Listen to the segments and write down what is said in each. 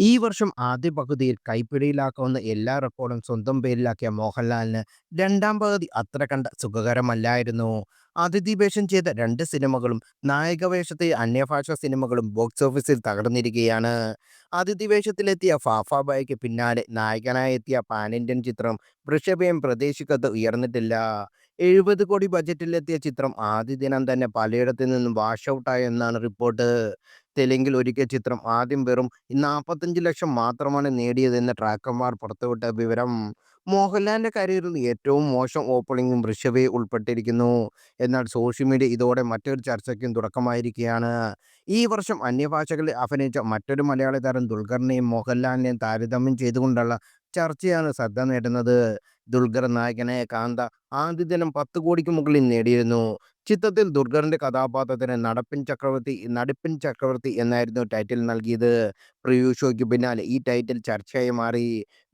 ഈ വർഷം ആദ്യ പകുതിയിൽ കൈപ്പിടിയിലാക്കാവുന്ന എല്ലാ റെക്കോർഡും സ്വന്തം പേരിലാക്കിയ മോഹൻലാലിന് രണ്ടാം പകുതി അത്ര കണ്ട സുഖകരമല്ലായിരുന്നു. അതിഥി വേഷം ചെയ്ത രണ്ട് സിനിമകളും നായകവേഷത്തെ അന്യഭാഷാ സിനിമകളും ബോക്സ് ഓഫീസിൽ തകർന്നിരിക്കുകയാണ്. അതിഥി വേഷത്തിലെത്തിയ ഫാഫാബായ്ക്ക് പിന്നാലെ നായകനായി എത്തിയ പാൻ ഇന്ത്യൻ ചിത്രം വൃഷഭയും പ്രതീക്ഷിക്കത്ത് ഉയർന്നിട്ടില്ല. എഴുപത് കോടി ബജറ്റിലെത്തിയ ചിത്രം ആദ്യ ദിനം തന്നെ പലയിടത്തു നിന്നും വാഷ് ഔട്ടായെന്നാണ് റിപ്പോർട്ട്. തെലുങ്കിൽ ഒരുക്കിയ ചിത്രം ആദ്യം വെറും നാൽപ്പത്തഞ്ച് ലക്ഷം മാത്രമാണ് നേടിയതെന്ന് ട്രാക്കർമാർ പുറത്തുവിട്ട വിവരം. മോഹൻലാലിന്റെ കരിയറിൽ ഏറ്റവും മോശം ഓപ്പണിംഗും ഋഷഭയെ ഉൾപ്പെട്ടിരിക്കുന്നു. എന്നാൽ സോഷ്യൽ മീഡിയ ഇതോടെ മറ്റൊരു ചർച്ചയ്ക്കും തുടക്കമായിരിക്കുകയാണ്. ഈ വർഷം അന്യഭാഷകളിൽ അഭിനയിച്ച മറ്റൊരു മലയാളി താരം ദുൽഖറിനെയും മോഹൻലാലിനെയും താരതമ്യം ചെയ്തുകൊണ്ടുള്ള ചർച്ചയാണ് ശ്രദ്ധ നേടുന്നത്. ദുൽഖർ നായകനായ കാന്ത ആദ്യ ദിനം പത്ത് കോടിക്ക് മുകളിൽ നേടിയിരുന്നു. ചിത്രത്തിൽ ദുർഗറിന്റെ കഥാപാത്രത്തിന് നടപ്പിൻ ചക്രവർത്തി നടപ്പിൻ ചക്രവർത്തി എന്നായിരുന്നു ടൈറ്റിൽ നൽകിയത്. പ്രിവ്യൂ ഷോയ്ക്ക് പിന്നാലെ ഈ ടൈറ്റിൽ ചർച്ചയായി മാറി.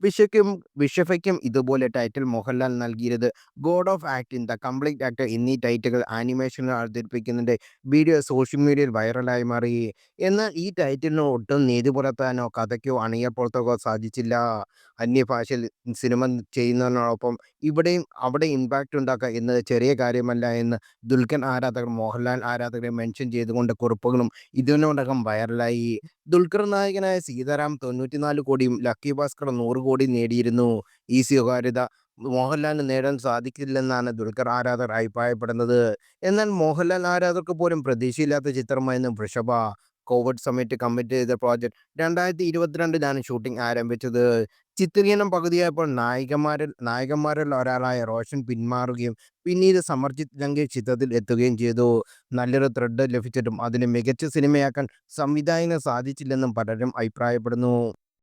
വിഷയ്ക്കും വിഷഫയ്ക്കും ഇതുപോലെ ടൈറ്റിൽ മോഹൻലാൽ നൽകിയത് god of acting, the complete actor എന്നീ ടൈറ്റുകൾ ആനിമേഷനിൽ അവതരിപ്പിക്കുന്നതിന്റെ വീഡിയോ സോഷ്യൽ മീഡിയയിൽ വൈറലായി മാറി. എന്നാൽ ഈ ടൈറ്റിലിന് ഒട്ടും നീതി പുലർത്താനോ കഥയ്ക്കോ അണിയറപ്രവർത്തകർക്കോ സാധിച്ചില്ല. അന്യഭാഷയിൽ സിനിമ ചെയ്യുന്നതിനോടൊപ്പം ഇവിടെയും അവിടെ ഇമ്പാക്റ്റ് ഉണ്ടാക്കുക എന്നത് ചെറിയ കാര്യമല്ല എന്ന് ദുൽഖൻ ആരാധകർ മോഹൻലാൽ ആരാധകരെ മെൻഷൻ ചെയ്തുകൊണ്ട് കുറിപ്പുകളും ഇതിനോടകം വൈറലായി. ദുൽഖർ നായകനായ സീതാറാം തൊണ്ണൂറ്റിനാല് കോടിയും ലക്കി ഭാസ്കർ നൂറ് കോടിയും നേടിയിരുന്നു. ഈ സ്വകാര്യത മോഹൻലാലിന് നേടാൻ സാധിക്കില്ലെന്നാണ് ദുൽഖർ ആരാധകർ അഭിപ്രായപ്പെടുന്നത്. എന്നാൽ മോഹൻലാൽ ആരാധകർക്ക് പോലും പ്രതീക്ഷയില്ലാത്ത ചിത്രമായിരുന്നു വൃഷഭ. കോവിഡ് സമയത്ത് കമ്മിറ്റ് ചെയ്ത പ്രോജക്ട് രണ്ടായിരത്തി ഇരുപത്തിരണ്ടിലാണ് ഷൂട്ടിംഗ് ആരംഭിച്ചത്. ചിത്രീകരണം പകുതിയായപ്പോൾ നായികമാരിൽ നായകന്മാരിൽ ഒരാളായ റോഷൻ പിന്മാറുകയും പിന്നീട് സമർജിത് ലങ്കേഷ് ചിത്രത്തിൽ എത്തുകയും ചെയ്തു. നല്ലൊരു ത്രെഡ് ലഭിച്ചിട്ടും അതിനെ മികച്ച സിനിമയാക്കാൻ സംവിധായകന് സാധിച്ചില്ലെന്നും പലരും അഭിപ്രായപ്പെടുന്നു.